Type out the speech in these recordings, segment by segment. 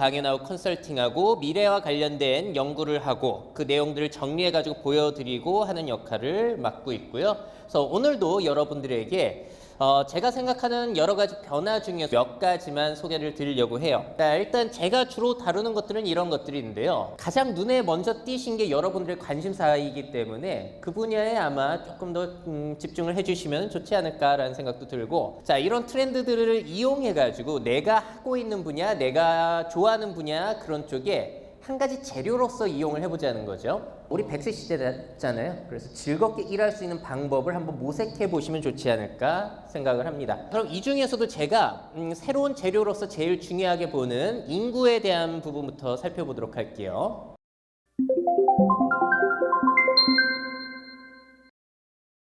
강연하고 컨설팅하고 미래와 관련된 연구를 하고 그 내용들을 정리해 가지고 보여드리고 하는 역할을 맡고 있고요. 그래서 오늘도 여러분들에게 어, 제가 생각하는 여러 가지 변화 중에서 몇 가지만 소개를 드리려고 해요. 자, 일단 제가 주로 다루는 것들은 이런 것들인데요. 가장 눈에 먼저 띄신 게 여러분들의 관심사이기 때문에 그 분야에 아마 조금 더 음, 집중을 해주시면 좋지 않을까라는 생각도 들고 자, 이런 트렌드들을 이용해가지고 내가 하고 있는 분야, 내가 좋아하는 분야 그런 쪽에 한 가지 재료로서 이용을 해보자는 거죠. 우리 100세 시대잖아요. 그래서 즐겁게 일할 수 있는 방법을 한번 모색해 보시면 좋지 않을까 생각을 합니다. 그럼 이 중에서도 제가 음, 새로운 재료로서 제일 중요하게 보는 인구에 대한 부분부터 살펴보도록 할게요.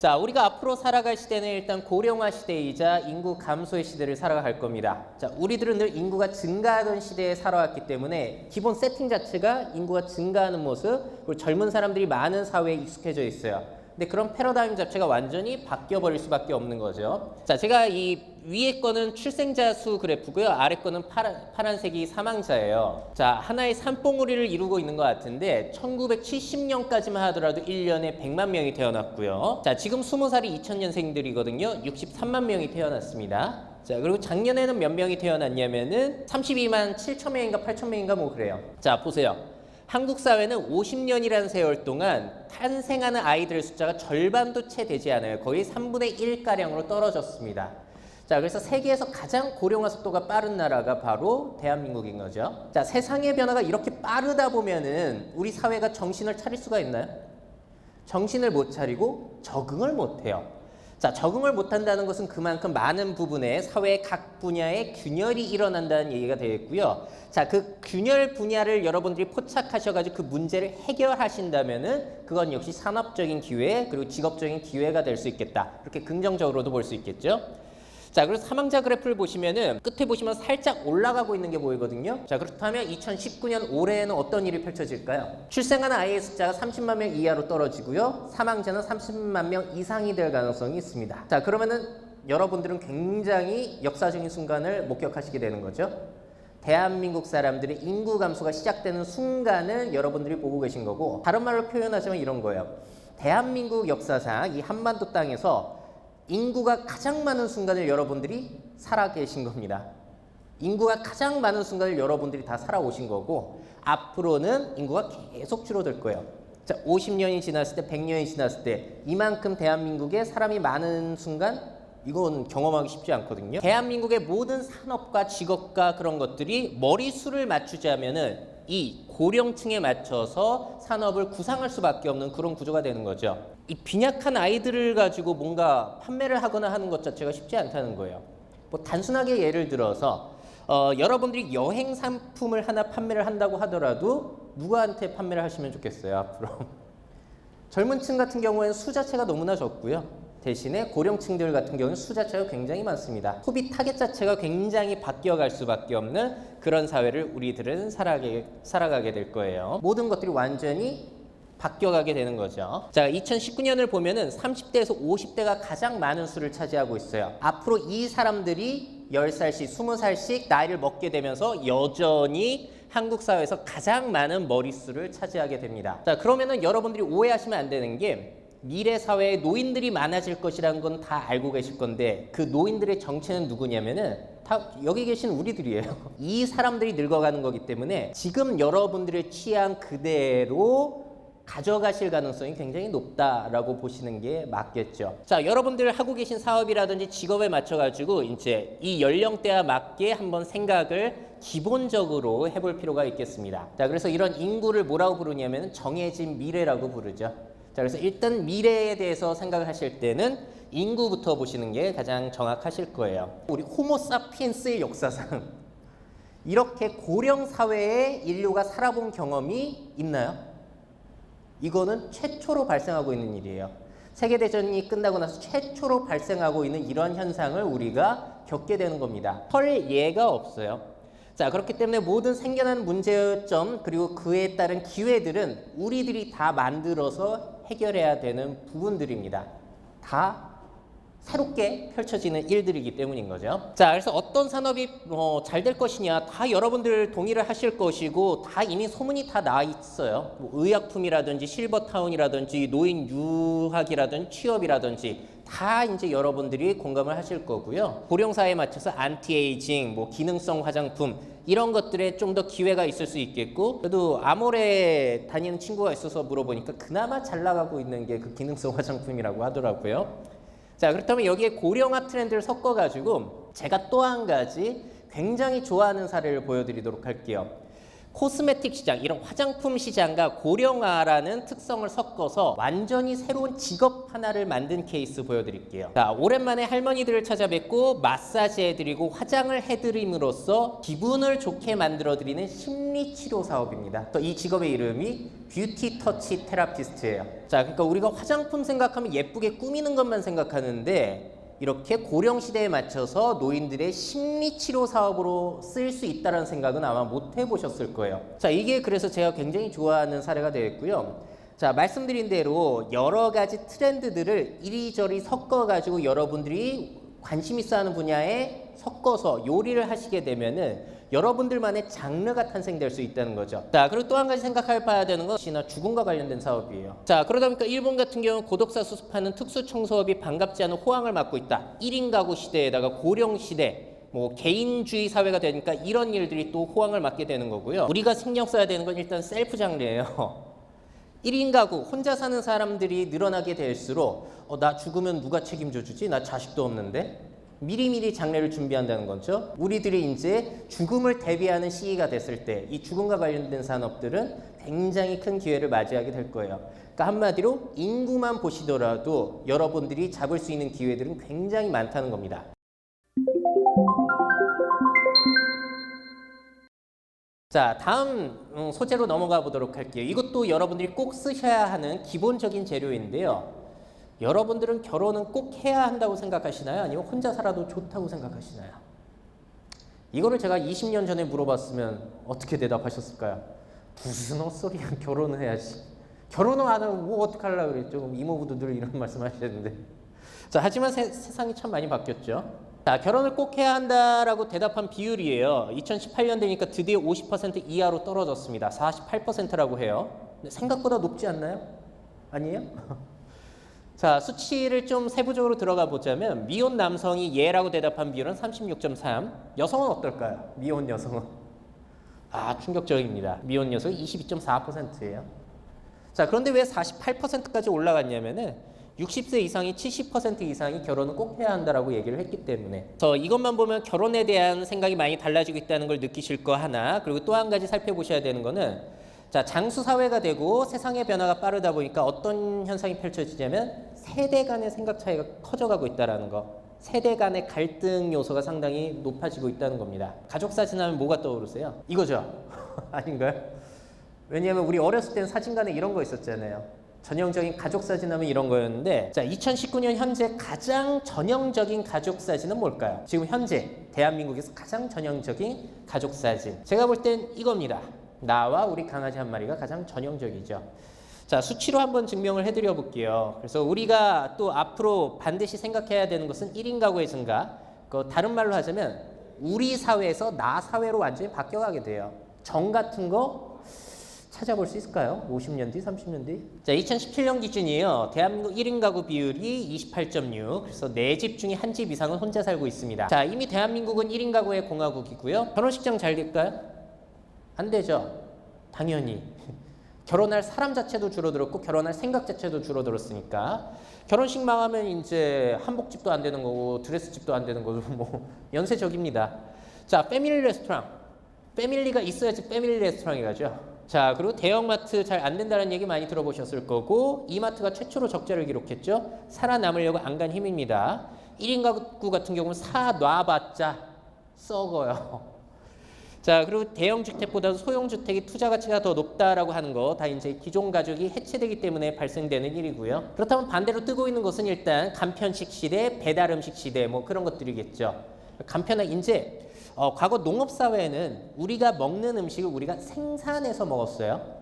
자, 우리가 앞으로 살아갈 시대는 일단 고령화 시대이자 인구 감소의 시대를 살아갈 겁니다. 자, 우리들은 늘 인구가 증가하던 시대에 살아왔기 때문에 기본 세팅 자체가 인구가 증가하는 모습, 그리고 젊은 사람들이 많은 사회에 익숙해져 있어요. 근데 그런 패러다임 자체가 완전히 바뀌어 버릴 수밖에 없는 거죠. 자, 제가 이 위에 거는 출생자 수 그래프고요. 아래 거는 파란, 파란색이 사망자예요. 자, 하나의 산봉우리를 이루고 있는 것 같은데 1970년까지만 하더라도 1년에 100만 명이 태어났고요. 자, 지금 20살이 2000년생들이거든요. 63만 명이 태어났습니다. 자, 그리고 작년에는 몇 명이 태어났냐면은 32만 7천 명인가 8천 명인가 뭐 그래요. 자, 보세요. 한국 사회는 50년이라는 세월 동안 탄생하는 아이들의 숫자가 절반도 채 되지 않아요. 거의 3분의 1가량으로 떨어졌습니다. 자, 그래서 세계에서 가장 고령화 속도가 빠른 나라가 바로 대한민국인 거죠. 자, 세상의 변화가 이렇게 빠르다 보면은 우리 사회가 정신을 차릴 수가 있나요? 정신을 못 차리고 적응을 못 해요. 자, 적응을 못 한다는 것은 그만큼 많은 부분에 사회 각 분야에 균열이 일어난다는 얘기가 되겠고요. 자, 그 균열 분야를 여러분들이 포착하셔가지고 그 문제를 해결하신다면은 그건 역시 산업적인 기회 그리고 직업적인 기회가 될 수 있겠다. 이렇게 긍정적으로도 볼 수 있겠죠. 자, 그래서 사망자 그래프를 보시면은 끝에 보시면 살짝 올라가고 있는 게 보이거든요. 자, 그렇다면 2019년 올해에는 어떤 일이 펼쳐질까요? 출생하는 아이의 숫자가 30만 명 이하로 떨어지고요. 사망자는 30만 명 이상이 될 가능성이 있습니다. 자, 그러면은 여러분들은 굉장히 역사적인 순간을 목격하시게 되는 거죠. 대한민국 사람들의 인구 감소가 시작되는 순간을 여러분들이 보고 계신 거고 다른 말로 표현하자면 이런 거예요. 대한민국 역사상 이 한반도 땅에서 인구가 가장 많은 순간을 여러분들이 살아 계신 겁니다. 인구가 가장 많은 순간을 여러분들이 다 살아오신 거고 앞으로는 인구가 계속 줄어들 거예요. 자, 50년이 지났을 때, 100년이 지났을 때 이만큼 대한민국에 사람이 많은 순간 이건 경험하기 쉽지 않거든요. 대한민국의 모든 산업과 직업과 그런 것들이 머리수를 맞추자면은 이 고령층에 맞춰서 산업을 구상할 수밖에 없는 그런 구조가 되는 거죠. 이 빈약한 아이들을 가지고 뭔가 판매를 하거나 하는 것 자체가 쉽지 않다는 거예요. 뭐 단순하게 예를 들어서 어, 여러분들이 여행 상품을 하나 판매를 한다고 하더라도 누구한테 판매를 하시면 좋겠어요 앞으로 젊은 층 같은 경우에는 수 자체가 너무나 적고요 대신에 고령층들 같은 경우는 수 자체가 굉장히 많습니다 소비 타겟 자체가 굉장히 바뀌어갈 수밖에 없는 그런 사회를 우리들은 살아가게, 살아가게 될 거예요 모든 것들이 완전히 바뀌어가게 되는 거죠. 자, 2019년을 보면은 30대에서 50대가 가장 많은 수를 차지하고 있어요. 앞으로 이 사람들이 10살씩, 20살씩 나이를 먹게 되면서 여전히 한국 사회에서 가장 많은 머릿수를 차지하게 됩니다. 자, 그러면은 여러분들이 오해하시면 안 되는 게 미래 사회에 노인들이 많아질 것이라는 건 다 알고 계실 건데 그 노인들의 정체는 누구냐면은 다 여기 계신 우리들이에요. 이 사람들이 늙어가는 거기 때문에 지금 여러분들의 취향 그대로 가져가실 가능성이 굉장히 높다라고 보시는 게 맞겠죠. 자, 여러분들 하고 계신 사업이라든지 직업에 맞춰가지고 이제 이 연령대와 맞게 한번 생각을 기본적으로 해볼 필요가 있겠습니다. 자, 그래서 이런 인구를 뭐라고 부르냐면 정해진 미래라고 부르죠. 자, 그래서 일단 미래에 대해서 생각을 하실 때는 인구부터 보시는 게 가장 정확하실 거예요. 우리 호모사피엔스의 역사상 이렇게 고령 사회에 인류가 살아본 경험이 있나요? 이거는 최초로 발생하고 있는 일이에요. 세계대전이 끝나고 나서 최초로 발생하고 있는 이런 현상을 우리가 겪게 되는 겁니다. 헐 예가 없어요. 자, 그렇기 때문에 모든 생겨난 문제점 그리고 그에 따른 기회들은 우리들이 다 만들어서 해결해야 되는 부분들입니다. 다 새롭게 펼쳐지는 일들이기 때문인 거죠. 자, 그래서 어떤 산업이 어, 잘될 것이냐 다 여러분들 동의를 하실 것이고 다 이미 소문이 다 나 있어요. 뭐 의약품이라든지 실버타운이라든지 노인 유학이라든지 취업이라든지 다 이제 여러분들이 공감을 하실 거고요. 고령사에 맞춰서 안티에이징, 뭐 기능성 화장품 이런 것들에 좀 더 기회가 있을 수 있겠고 그래도 아모레 다니는 친구가 있어서 물어보니까 그나마 잘 나가고 있는 게 그 기능성 화장품이라고 하더라고요. 자 그렇다면 여기에 고령화 트렌드를 섞어가지고 제가 또 한 가지 굉장히 좋아하는 사례를 보여드리도록 할게요. 코스메틱 시장, 이런 화장품 시장과 고령화라는 특성을 섞어서 완전히 새로운 직업 하나를 만든 케이스 보여드릴게요. 자, 오랜만에 할머니들을 찾아뵙고 마사지 해드리고 화장을 해드림으로써 기분을 좋게 만들어드리는 심리치료 사업입니다. 또이 직업의 이름이 뷰티 터치 테라피스트예요. 자, 그러니까 우리가 화장품 생각하면 예쁘게 꾸미는 것만 생각하는데 이렇게 고령 시대에 맞춰서 노인들의 심리 치료 사업으로 쓸 수 있다는 생각은 아마 못 해보셨을 거예요. 자, 이게 그래서 제가 굉장히 좋아하는 사례가 되겠고요. 자, 말씀드린 대로 여러 가지 트렌드들을 이리저리 섞어가지고 여러분들이 관심 있어 하는 분야에 섞어서 요리를 하시게 되면은 여러분들만의 장르가 탄생될 수 있다는 거죠. 자, 그리고 또 한 가지 생각해 봐야 되는 건 시나 죽음과 관련된 사업이에요. 자, 그러다 보니까 일본 같은 경우는 고독사 수습하는 특수 청소업이 반갑지 않은 호황을 맞고 있다. 1인 가구 시대에다가 고령 시대 뭐 개인주의 사회가 되니까 이런 일들이 또 호황을 맞게 되는 거고요. 우리가 신경 써야 되는 건 일단 셀프 장르예요. 1인 가구 혼자 사는 사람들이 늘어나게 될수록 어, 나 죽으면 누가 책임져 주지? 나 자식도 없는데. 미리미리 장례를 준비한다는 거죠. 우리들이 이제 죽음을 대비하는 시기가 됐을 때 이 죽음과 관련된 산업들은 굉장히 큰 기회를 맞이하게 될 거예요. 그러니까 한마디로 인구만 보시더라도 여러분들이 잡을 수 있는 기회들은 굉장히 많다는 겁니다. 자, 다음 음, 소재로 넘어가 보도록 할게요. 이것도 여러분들이 꼭 쓰셔야 하는 기본적인 재료인데요. 여러분들은 결혼은 꼭 해야 한다고 생각하시나요? 아니면 혼자 살아도 좋다고 생각하시나요? 이거를 제가 20년 전에 물어봤으면 어떻게 대답하셨을까요? 무슨 헛소리야 결혼을 해야지. 결혼을 안 하면 뭐 어떡하려고 그랬죠. 이모부도 늘 이런 말씀 하시는데. 자, 하지만 세, 세상이 참 많이 바뀌었죠. 자, 결혼을 꼭 해야 한다라고 대답한 비율이에요. 2018년 되니까 드디어 50% 이하로 떨어졌습니다. 48%라고 해요. 생각보다 높지 않나요? 아니에요? 자, 수치를 좀 세부적으로 들어가 보자면 미혼 남성이 예라고 대답한 비율은 36.3. 여성은 어떨까요? 미혼 여성은 아, 충격적입니다. 미혼 여성이 22.4%예요. 자, 그런데 왜 48%까지 올라갔냐면은 60세 이상이 70% 이상이 결혼을 꼭 해야 한다라고 얘기를 했기 때문에. 그래서 이것만 보면 결혼에 대한 생각이 많이 달라지고 있다는 걸 느끼실 거 하나. 그리고 또 한 가지 살펴보셔야 되는 거는 자, 장수 사회가 되고 세상의 변화가 빠르다 보니까 어떤 현상이 펼쳐지냐면 세대 간의 생각 차이가 커져가고 있다라는 거. 세대 간의 갈등 요소가 상당히 높아지고 있다는 겁니다. 가족 사진 하면 뭐가 떠오르세요? 이거죠? 아닌가요? 왜냐하면 우리 어렸을 때는 사진관에 이런 거 있었잖아요. 전형적인 가족 사진 하면 이런 거였는데 자 2019년 현재 가장 전형적인 가족 사진은 뭘까요? 지금 현재 대한민국에서 가장 전형적인 가족 사진 제가 볼 땐 이겁니다. 나와 우리 강아지 한 마리가 가장 전형적이죠. 자, 수치로 한번 증명을 해드려 볼게요. 그래서 우리가 또 앞으로 반드시 생각해야 되는 것은 1인 가구의 증가. 그 다른 말로 하자면 우리 사회에서 나 사회로 완전히 바뀌어가게 돼요. 정 같은 거 찾아볼 수 있을까요? 50년 뒤, 30년 뒤? 자, 2017년 기준이에요. 대한민국 1인 가구 비율이 28.6. 그래서 네집 중에 한 집 이상은 혼자 살고 있습니다. 자, 이미 대한민국은 1인 가구의 공화국이고요. 결혼식장 잘 될까요? 안 되죠. 당연히. 결혼할 사람 자체도 줄어들었고 결혼할 생각 자체도 줄어들었으니까 결혼식 망하면 이제 한복집도 안 되는 거고 드레스집도 안 되는 거고 뭐 연쇄적입니다. 자, 패밀리 레스토랑. 패밀리가 있어야지 패밀리 레스토랑이 가죠. 자, 그리고 대형마트 잘 안 된다는 얘기 많이 들어보셨을 거고 이마트가 최초로 적자를 기록했죠. 살아남으려고 안 간 힘입니다. 1인 가구 같은 경우는 사 놔봤자 썩어요. 자, 그리고 대형 주택보다 소형 주택이 투자 가치가 더 높다라고 하는 거 다 이제 기존 가족이 해체되기 때문에 발생되는 일이고요. 그렇다면 반대로 뜨고 있는 것은 일단 간편식 시대, 배달 음식 시대 뭐 그런 것들이겠죠. 간편한 이제 어, 과거 농업 사회에는 우리가 먹는 음식을 우리가 생산해서 먹었어요.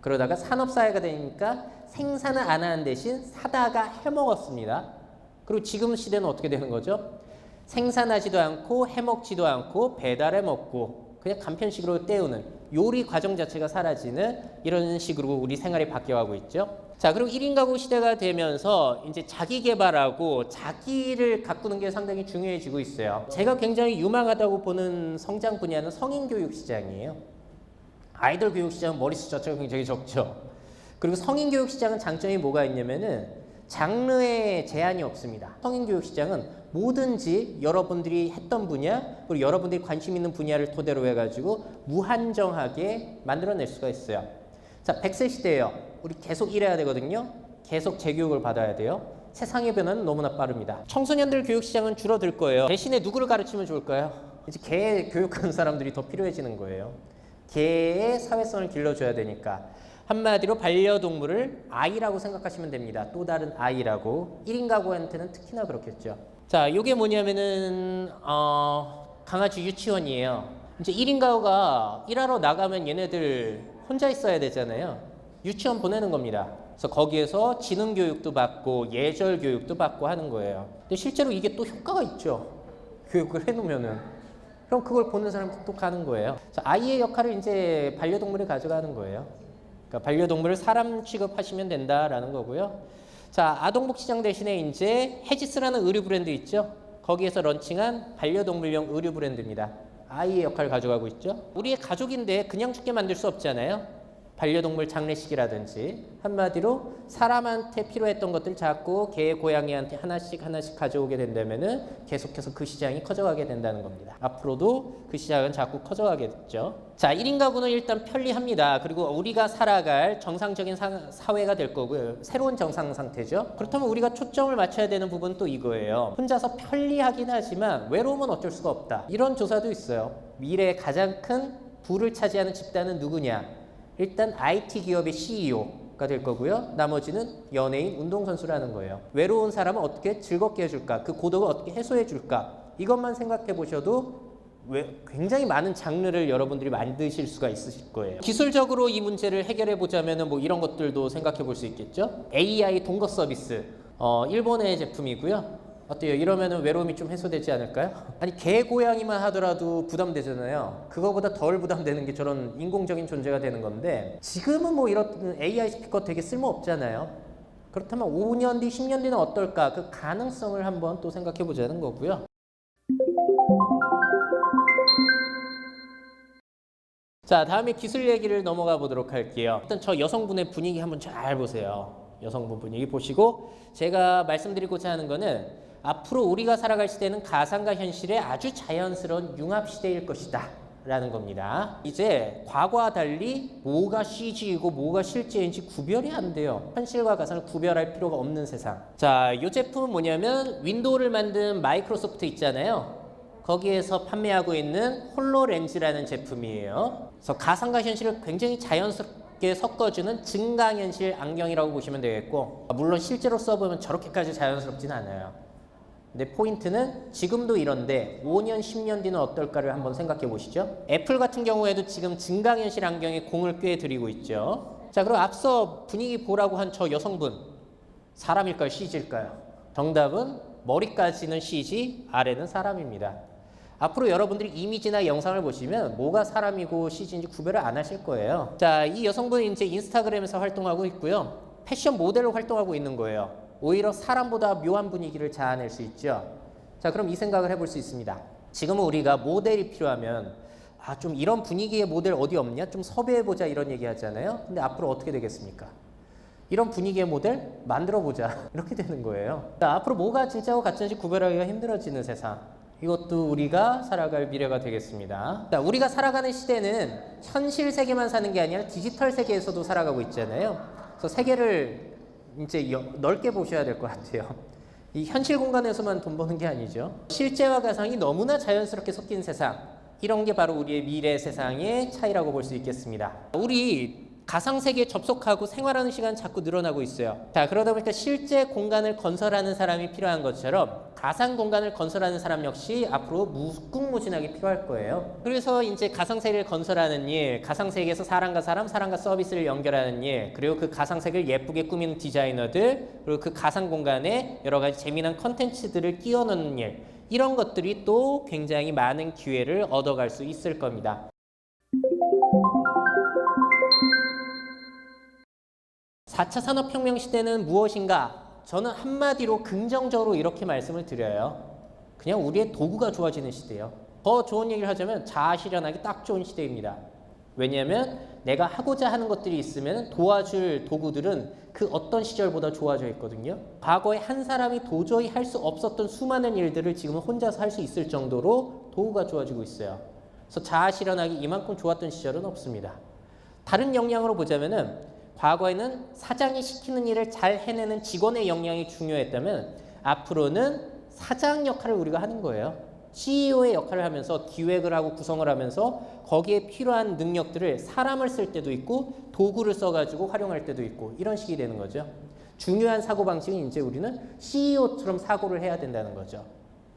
그러다가 산업 사회가 되니까 생산을 안 하는 대신 사다가 해 먹었습니다. 그리고 지금 시대는 어떻게 되는 거죠? 생산하지도 않고 해먹지도 않고 배달해 먹고 그냥 간편식으로 때우는 요리 과정 자체가 사라지는 이런 식으로 우리 생활이 바뀌어가고 있죠. 자, 그리고 1인 가구 시대가 되면서 이제 자기 개발하고 자기를 가꾸는 게 상당히 중요해지고 있어요. 제가 굉장히 유망하다고 보는 성장 분야는 성인 교육 시장이에요. 아이돌 교육 시장은 머리수 자체가 굉장히 적죠. 그리고 성인 교육 시장은 장점이 뭐가 있냐면은 장르에 제한이 없습니다. 성인 교육 시장은 뭐든지 여러분들이 했던 분야 그리고 여러분들이 관심 있는 분야를 토대로 해가지고 무한정하게 만들어낼 수가 있어요. 자, 100세 시대예요. 우리 계속 일해야 되거든요. 계속 재교육을 받아야 돼요. 세상의 변화는 너무나 빠릅니다. 청소년들 교육 시장은 줄어들 거예요. 대신에 누구를 가르치면 좋을까요? 이제 개 교육하는 사람들이 더 필요해지는 거예요. 개의 사회성을 길러줘야 되니까 한마디로 반려동물을 아이라고 생각하시면 됩니다. 또 다른 아이라고 1인 가구한테는 특히나 그렇겠죠. 자, 이게 뭐냐면은 어, 강아지 유치원이에요. 이제 1인 가구가 일하러 나가면 얘네들 혼자 있어야 되잖아요. 유치원 보내는 겁니다. 그래서 거기에서 지능 교육도 받고 예절 교육도 받고 하는 거예요. 근데 실제로 이게 또 효과가 있죠. 교육을 해놓으면은. 그럼 그걸 보는 사람이 또 가는 거예요. 자, 아이의 역할을 이제 반려동물이 가져가는 거예요. 그러니까 반려동물을 사람 취급하시면 된다라는 거고요. 자, 아동복 시장 대신에 이제 헤지스라는 의류 브랜드 있죠? 거기에서 런칭한 반려동물용 의류 브랜드입니다. 아이의 역할을 가져가고 있죠. 우리의 가족인데 그냥 죽게 만들 수 없잖아요. 반려동물 장례식이라든지 한마디로 사람한테 필요했던 것들 자꾸 개, 고양이한테 하나씩 하나씩 가져오게 된다면은 계속해서 그 시장이 커져가게 된다는 겁니다. 앞으로도 그 시장은 자꾸 커져가겠죠. 자, 1인 가구는 일단 편리합니다. 그리고 우리가 살아갈 정상적인 사, 사회가 될 거고요. 새로운 정상 상태죠. 그렇다면 우리가 초점을 맞춰야 되는 부분은 또 이거예요. 혼자서 편리하긴 하지만 외로움은 어쩔 수가 없다. 이런 조사도 있어요. 미래의 가장 큰 부를 차지하는 집단은 누구냐? 일단 IT 기업의 CEO가 될 거고요. 나머지는 연예인, 운동선수라는 거예요. 외로운 사람은 어떻게 즐겁게 해줄까? 그 고독을 어떻게 해소해 줄까? 이것만 생각해 보셔도 왜 굉장히 많은 장르를 여러분들이 만드실 수가 있으실 거예요. 기술적으로 이 문제를 해결해 보자면은 뭐 이런 것들도 생각해 볼 수 있겠죠. AI 동거 서비스. 어, 일본의 제품이고요. 어때요? 이러면은 외로움이 좀 해소되지 않을까요? 아니 개 고양이만 하더라도 부담되잖아요. 그거보다 덜 부담되는 게 저런 인공적인 존재가 되는 건데 지금은 뭐 이런 AI 스피커 되게 쓸모 없잖아요. 그렇다면 5년 뒤, 10년 뒤는 어떨까? 그 가능성을 한번 또 생각해 보자는 거고요. 자, 다음에 기술 얘기를 넘어가 보도록 할게요. 일단 저 여성분의 분위기 한번 잘 보세요. 여성분 분위기 보시고 제가 말씀드리고자 하는 거는 앞으로 우리가 살아갈 시대는 가상과 현실의 아주 자연스러운 융합 시대일 것이다. 라는 겁니다. 이제 과거와 달리 뭐가 CG이고 뭐가 실제인지 구별이 안 돼요. 현실과 가상을 구별할 필요가 없는 세상. 자, 이 제품은 뭐냐면 윈도우를 만든 마이크로소프트 있잖아요. 거기에서 판매하고 있는 홀로렌즈라는 제품이에요. 그래서 가상과 현실을 굉장히 자연스럽게 섞어주는 증강현실 안경이라고 보시면 되겠고 물론 실제로 써보면 저렇게까지 자연스럽진 않아요. 근데 포인트는 지금도 이런데 5년, 10년 뒤는 어떨까를 한번 생각해 보시죠. 애플 같은 경우에도 지금 증강현실 안경에 공을 꽤 들이고 있죠. 자, 그럼 앞서 분위기 보라고 한 저 여성분 사람일까요, CG일까요? 정답은 머리까지는 CG, 아래는 사람입니다. 앞으로 여러분들이 이미지나 영상을 보시면 뭐가 사람이고 CG인지 구별을 안 하실 거예요. 자, 이 여성분은 이제 인스타그램에서 활동하고 있고요. 패션 모델로 활동하고 있는 거예요. 오히려 사람보다 묘한 분위기를 자아낼 수 있죠. 자, 그럼 이 생각을 해볼 수 있습니다. 지금은 우리가 모델이 필요하면 아, 좀 이런 분위기의 모델 어디 없냐? 좀 섭외해보자 이런 얘기 하잖아요. 근데 앞으로 어떻게 되겠습니까? 이런 분위기의 모델 만들어보자. 이렇게 되는 거예요. 자, 앞으로 뭐가 진짜고 가짜인지 구별하기가 힘들어지는 세상. 이것도 우리가 살아갈 미래가 되겠습니다. 자, 우리가 살아가는 시대는 현실 세계만 사는 게 아니라 디지털 세계에서도 살아가고 있잖아요. 그래서 세계를 이제 여- 넓게 보셔야 될 것 같아요. 이 현실 공간에서만 돈 버는 게 아니죠. 실제와 가상이 너무나 자연스럽게 섞인 세상. 이런 게 바로 우리의 미래 세상의 차이라고 볼 수 있겠습니다. 우리 가상 세계에 접속하고 생활하는 시간 자꾸 늘어나고 있어요. 자, 그러다 보니까 실제 공간을 건설하는 사람이 필요한 것처럼 가상 공간을 건설하는 사람 역시 앞으로 무궁무진하게 필요할 거예요. 그래서 이제 가상 세계를 건설하는 일, 가상 세계에서 사람과 사람, 사람과 서비스를 연결하는 일, 그리고 그 가상 세계를 예쁘게 꾸미는 디자이너들, 그리고 그 가상 공간에 여러 가지 재미난 컨텐츠들을 끼워 넣는 일, 이런 것들이 또 굉장히 많은 기회를 얻어갈 수 있을 겁니다. 4차 산업혁명 시대는 무엇인가? 저는 한마디로 긍정적으로 이렇게 말씀을 드려요. 그냥 우리의 도구가 좋아지는 시대예요. 더 좋은 얘기를 하자면 자아 실현하기 딱 좋은 시대입니다. 왜냐하면 내가 하고자 하는 것들이 있으면 도와줄 도구들은 그 어떤 시절보다 좋아져 있거든요. 과거에 한 사람이 도저히 할 수 없었던 수많은 일들을 지금은 혼자서 할 수 있을 정도로 도구가 좋아지고 있어요. 그래서 자아 실현하기 이만큼 좋았던 시절은 없습니다. 다른 역량으로 보자면은 과거에는 사장이 시키는 일을 잘 해내는 직원의 역량이 중요했다면 앞으로는 사장 역할을 우리가 하는 거예요. CEO의 역할을 하면서 기획을 하고 구성을 하면서 거기에 필요한 능력들을 사람을 쓸 때도 있고 도구를 써가지고 활용할 때도 있고 이런 식이 되는 거죠. 중요한 사고 방식은 이제 우리는 CEO처럼 사고를 해야 된다는 거죠.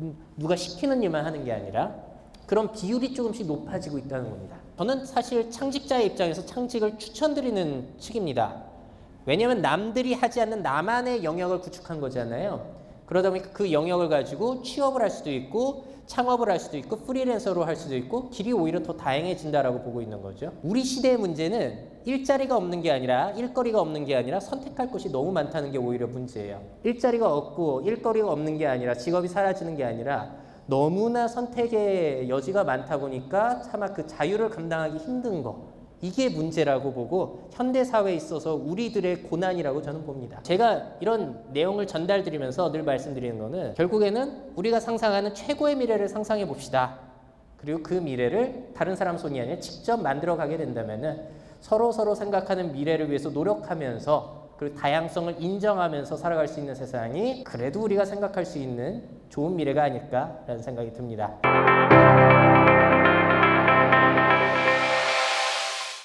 음, 누가 시키는 일만 하는 게 아니라 그런 비율이 조금씩 높아지고 있다는 겁니다. 저는 사실 창직자의 입장에서 창직을 추천드리는 측입니다. 왜냐하면 남들이 하지 않는 나만의 영역을 구축한 거잖아요. 그러다 보니까 그 영역을 가지고 취업을 할 수도 있고 창업을 할 수도 있고 프리랜서로 할 수도 있고 길이 오히려 더 다양해진다라고 보고 있는 거죠. 우리 시대의 문제는 일자리가 없는 게 아니라 일거리가 없는 게 아니라 선택할 것이 너무 많다는 게 오히려 문제예요. 일자리가 없고 일거리가 없는 게 아니라 직업이 사라지는 게 아니라 너무나 선택의 여지가 많다 보니까 차마 그 자유를 감당하기 힘든 거 이게 문제라고 보고 현대 사회에 있어서 우리들의 고난이라고 저는 봅니다. 제가 이런 내용을 전달드리면서 늘 말씀드리는 거는 결국에는 우리가 상상하는 최고의 미래를 상상해 봅시다. 그리고 그 미래를 다른 사람 손이 아니라 직접 만들어 가게 된다면은 서로 서로 생각하는 미래를 위해서 노력하면서 그리고 다양성을 인정하면서 살아갈 수 있는 세상이 그래도 우리가 생각할 수 있는 좋은 미래가 아닐까라는 생각이 듭니다.